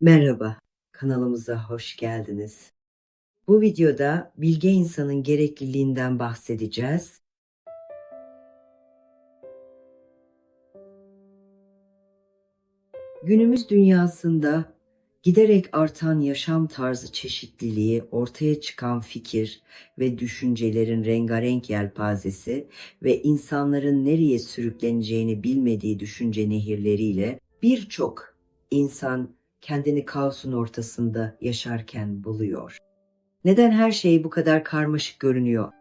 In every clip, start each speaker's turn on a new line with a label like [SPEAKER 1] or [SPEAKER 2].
[SPEAKER 1] Merhaba, kanalımıza hoş geldiniz. Bu videoda bilge insanın gerekliliğinden bahsedeceğiz. Günümüz dünyasında giderek artan yaşam tarzı çeşitliliği, ortaya çıkan fikir ve düşüncelerin rengarenk yelpazesi ve insanların nereye sürükleneceğini bilmediği düşünce nehirleriyle birçok insan kendini kaosun ortasında yaşarken buluyor. Neden her şey bu kadar karmaşık görünüyor?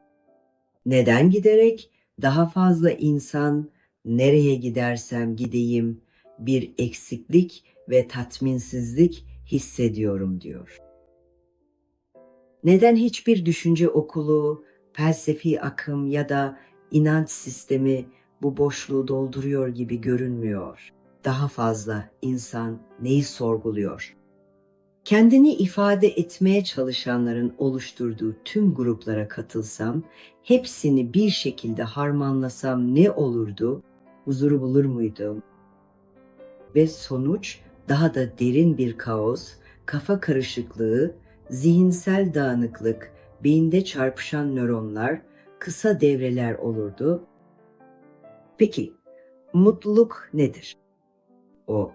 [SPEAKER 1] Neden giderek daha fazla insan nereye gidersem gideyim bir eksiklik ve tatminsizlik hissediyorum diyor. Neden hiçbir düşünce okulu, felsefi akım ya da inanç sistemi bu boşluğu dolduruyor gibi görünmüyor? Daha fazla insan neyi sorguluyor? Kendini ifade etmeye çalışanların oluşturduğu tüm gruplara katılsam, hepsini bir şekilde harmanlasam ne olurdu? Huzuru bulur muydum? Ve sonuç daha da derin bir kaos, kafa karışıklığı, zihinsel dağınıklık, beyinde çarpışan nöronlar, kısa devreler olurdu. Peki, mutluluk nedir? O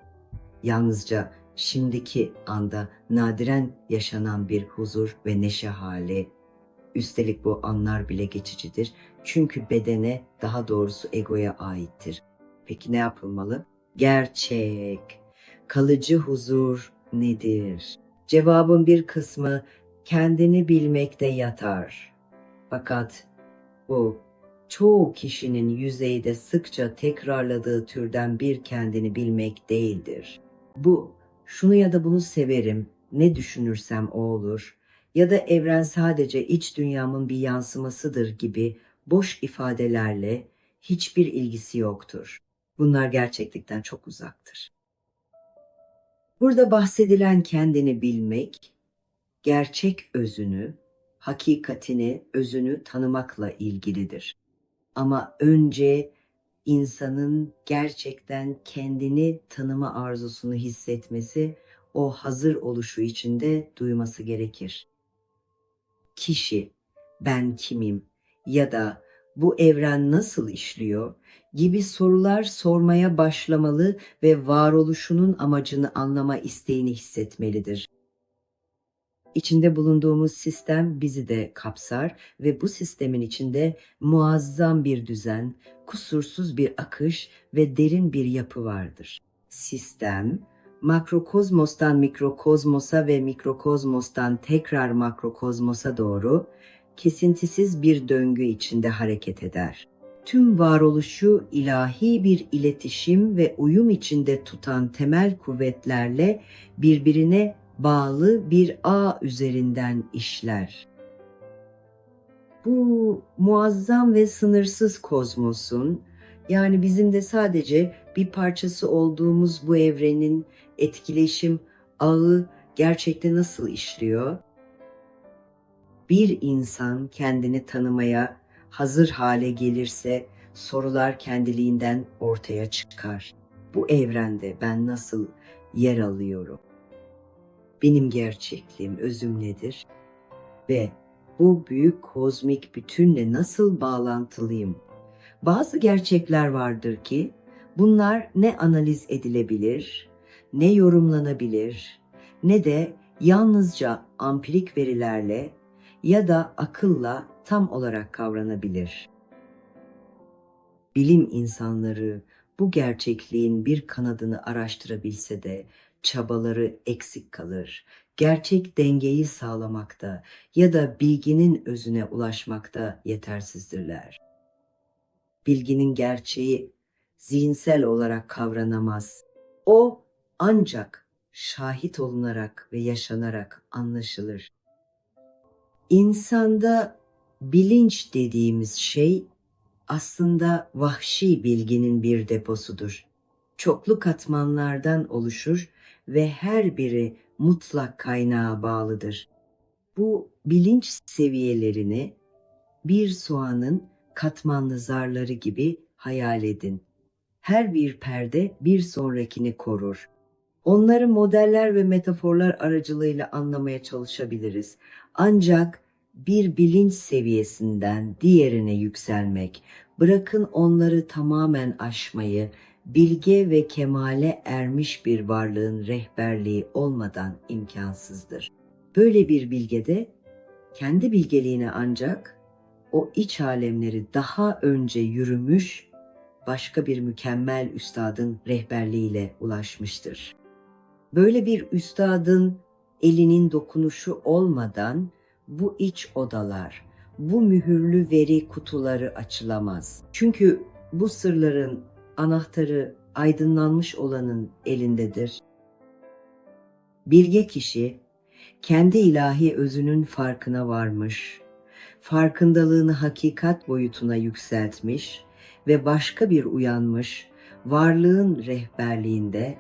[SPEAKER 1] yalnızca şimdiki anda nadiren yaşanan bir huzur ve neşe hali. Üstelik bu anlar bile geçicidir. Çünkü bedene, daha doğrusu egoya aittir. Peki ne yapılmalı? Gerçek, kalıcı huzur nedir? Cevabın bir kısmı kendini bilmekte yatar. Fakat bu çoğu kişinin yüzeyde sıkça tekrarladığı türden bir kendini bilmek değildir. Bu, şunu ya da bunu severim, ne düşünürsem o olur ya da evren sadece iç dünyamın bir yansımasıdır gibi boş ifadelerle hiçbir ilgisi yoktur. Bunlar gerçeklikten çok uzaktır. Burada bahsedilen kendini bilmek, gerçek özünü, hakikatini, özünü tanımakla ilgilidir. Ama önce insanın gerçekten kendini tanıma arzusunu hissetmesi, o hazır oluşu içinde duyması gerekir. Kişi, ben kimim ya da bu evren nasıl işliyor gibi sorular sormaya başlamalı ve varoluşunun amacını anlama isteğini hissetmelidir. İçinde bulunduğumuz sistem bizi de kapsar ve bu sistemin içinde muazzam bir düzen, kusursuz bir akış ve derin bir yapı vardır. Sistem, makrokozmostan mikrokozmosa ve mikrokozmostan tekrar makrokozmosa doğru kesintisiz bir döngü içinde hareket eder. Tüm varoluşu ilahi bir iletişim ve uyum içinde tutan temel kuvvetlerle birbirine bağlı bir ağ üzerinden işler. Bu muazzam ve sınırsız kozmosun yani bizim de sadece bir parçası olduğumuz bu evrenin etkileşim ağı gerçekte nasıl işliyor? Bir insan kendini tanımaya hazır hale gelirse sorular kendiliğinden ortaya çıkar. Bu evrende ben nasıl yer alıyorum? Benim gerçekliğim, özüm nedir? Ve bu büyük kozmik bütünle nasıl bağlantılıyım? Bazı gerçekler vardır ki bunlar ne analiz edilebilir, ne yorumlanabilir, ne de yalnızca ampirik verilerle ya da akılla tam olarak kavranabilir. Bilim insanları bu gerçekliğin bir kanadını araştırabilse de çabaları eksik kalır. Gerçek dengeyi sağlamakta ya da bilginin özüne ulaşmakta yetersizdirler. Bilginin gerçeği zihinsel olarak kavranamaz. O ancak şahit olunarak ve yaşanarak anlaşılır. İnsanda bilinç dediğimiz şey aslında vahşi bilginin bir deposudur. Çoklu katmanlardan oluşur ve her biri mutlak kaynağa bağlıdır. Bu bilinç seviyelerini bir soğanın katmanlı zarları gibi hayal edin. Her bir perde bir sonrakini korur. Onları modeller ve metaforlar aracılığıyla anlamaya çalışabiliriz. Ancak bir bilinç seviyesinden diğerine yükselmek, bırakın onları tamamen aşmayı, bilge ve kemale ermiş bir varlığın rehberliği olmadan imkansızdır. Böyle bir bilgede kendi bilgeliğine ancak o iç alemleri daha önce yürümüş başka bir mükemmel üstadın rehberliğiyle ulaşmıştır. Böyle bir üstadın elinin dokunuşu olmadan bu iç odalar, bu mühürlü veri kutuları açılamaz. Çünkü bu sırların anahtarı aydınlanmış olanın elindedir. Bilge kişi kendi ilahi özünün farkına varmış, farkındalığını hakikat boyutuna yükseltmiş ve başka bir uyanmış varlığın rehberliğinde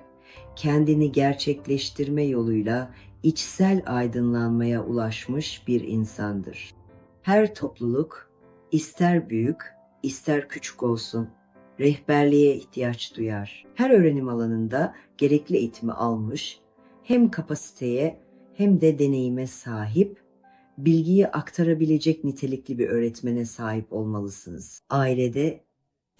[SPEAKER 1] kendini gerçekleştirme yoluyla içsel aydınlanmaya ulaşmış bir insandır. Her topluluk ister büyük, ister küçük olsun rehberliğe ihtiyaç duyar. Her öğrenim alanında gerekli eğitimi almış, hem kapasiteye hem de deneyime sahip, bilgiyi aktarabilecek nitelikli bir öğretmene sahip olmalısınız. Ailede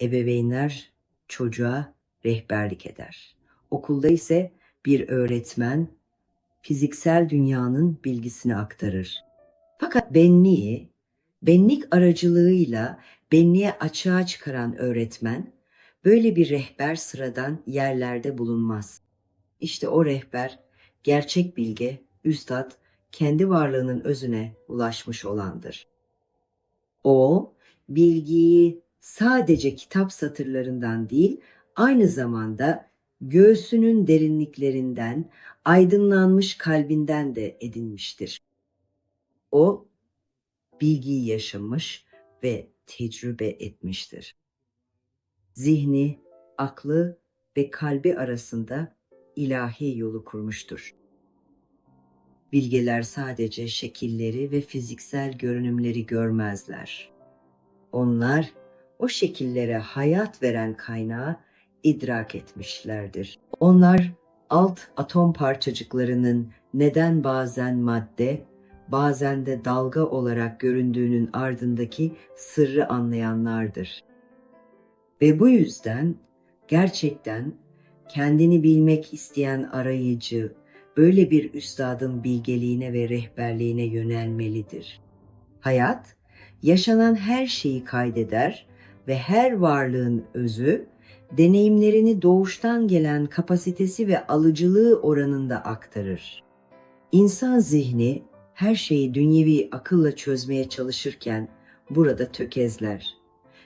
[SPEAKER 1] ebeveynler çocuğa rehberlik eder. Okulda ise bir öğretmen fiziksel dünyanın bilgisini aktarır. Fakat benliği, benlik aracılığıyla benliğe açığa çıkaran öğretmen, böyle bir rehber sıradan yerlerde bulunmaz. İşte o rehber, gerçek bilge, üstad, kendi varlığının özüne ulaşmış olandır. O, bilgiyi sadece kitap satırlarından değil, aynı zamanda göğsünün derinliklerinden, aydınlanmış kalbinden de edinmiştir. O, bilgiyi yaşamış ve tecrübe etmiştir. Zihni, aklı ve kalbi arasında ilahi yolu kurmuştur. Bilgeler sadece şekilleri ve fiziksel görünümleri görmezler. Onlar o şekillere hayat veren kaynağı idrak etmişlerdir. Onlar alt atom parçacıklarının neden bazen madde, bazen de dalga olarak göründüğünün ardındaki sırrı anlayanlardır. Ve bu yüzden gerçekten kendini bilmek isteyen arayıcı böyle bir üstadın bilgeliğine ve rehberliğine yönelmelidir. Hayat yaşanan her şeyi kaydeder ve her varlığın özü deneyimlerini doğuştan gelen kapasitesi ve alıcılığı oranında aktarır. İnsan zihni her şeyi dünyevi akılla çözmeye çalışırken burada tökezler.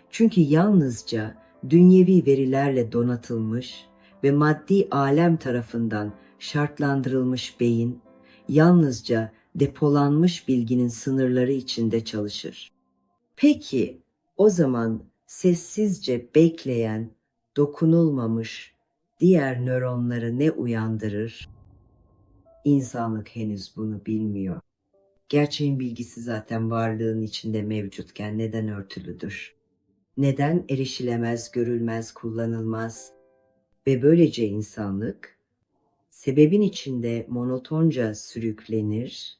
[SPEAKER 1] Çünkü yalnızca dünyevi verilerle donatılmış ve maddi alem tarafından şartlandırılmış beyin yalnızca depolanmış bilginin sınırları içinde çalışır. Peki o zaman sessizce bekleyen, dokunulmamış diğer nöronları ne uyandırır? İnsanlık henüz bunu bilmiyor. Gerçeğin bilgisi zaten varlığın içinde mevcutken neden örtülüdür? Neden erişilemez, görülmez, kullanılmaz? Ve böylece insanlık sebebin içinde monotonca sürüklenir,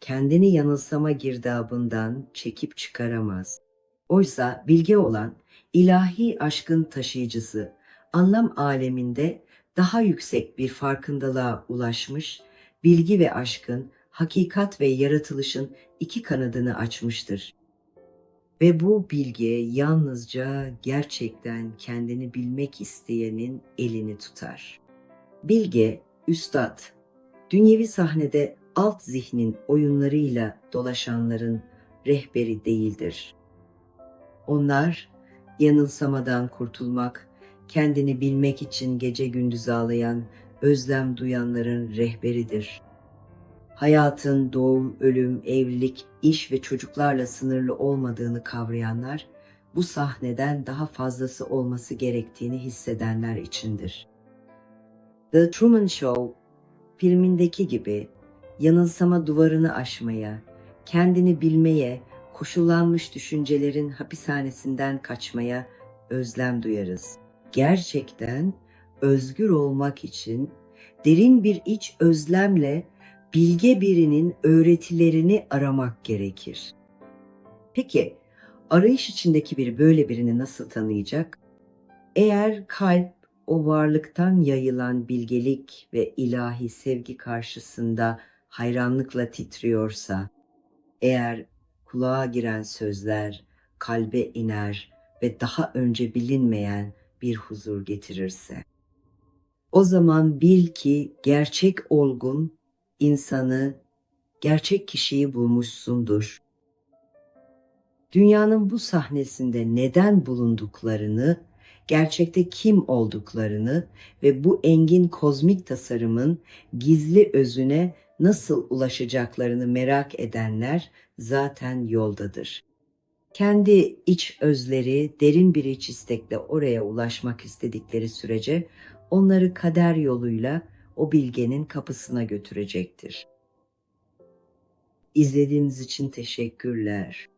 [SPEAKER 1] kendini yanılsama girdabından çekip çıkaramaz. Oysa bilge olan ilahi aşkın taşıyıcısı anlam aleminde daha yüksek bir farkındalığa ulaşmış, bilgi ve aşkın, hakikat ve yaratılışın iki kanadını açmıştır. Ve bu bilgi yalnızca gerçekten kendini bilmek isteyenin elini tutar. Bilge, üstad, dünyevi sahnede alt zihnin oyunlarıyla dolaşanların rehberi değildir. Onlar yanılsamadan kurtulmak, kendini bilmek için gece gündüz ağlayan, özlem duyanların rehberidir. Hayatın doğum, ölüm, evlilik, iş ve çocuklarla sınırlı olmadığını kavrayanlar, bu sahneden daha fazlası olması gerektiğini hissedenler içindir. The Truman Show filmindeki gibi yanılsama duvarını aşmaya, kendini bilmeye, koşullanmış düşüncelerin hapishanesinden kaçmaya özlem duyarız. Gerçekten özgür olmak için derin bir iç özlemle bilge birinin öğretilerini aramak gerekir. Peki, arayış içindeki biri böyle birini nasıl tanıyacak? Eğer kalp o varlıktan yayılan bilgelik ve ilahi sevgi karşısında hayranlıkla titriyorsa, eğer kulağa giren sözler kalbe iner ve daha önce bilinmeyen bir huzur getirirse, o zaman bil ki gerçek olgun insanı, gerçek kişiyi bulmuşsundur. Dünyanın bu sahnesinde neden bulunduklarını, gerçekte kim olduklarını ve bu engin kozmik tasarımın gizli özüne nasıl ulaşacaklarını merak edenler zaten yoldadır. Kendi iç özleri derin bir iç istekle oraya ulaşmak istedikleri sürece onları kader yoluyla o bilgenin kapısına götürecektir. İzlediğiniz için teşekkürler.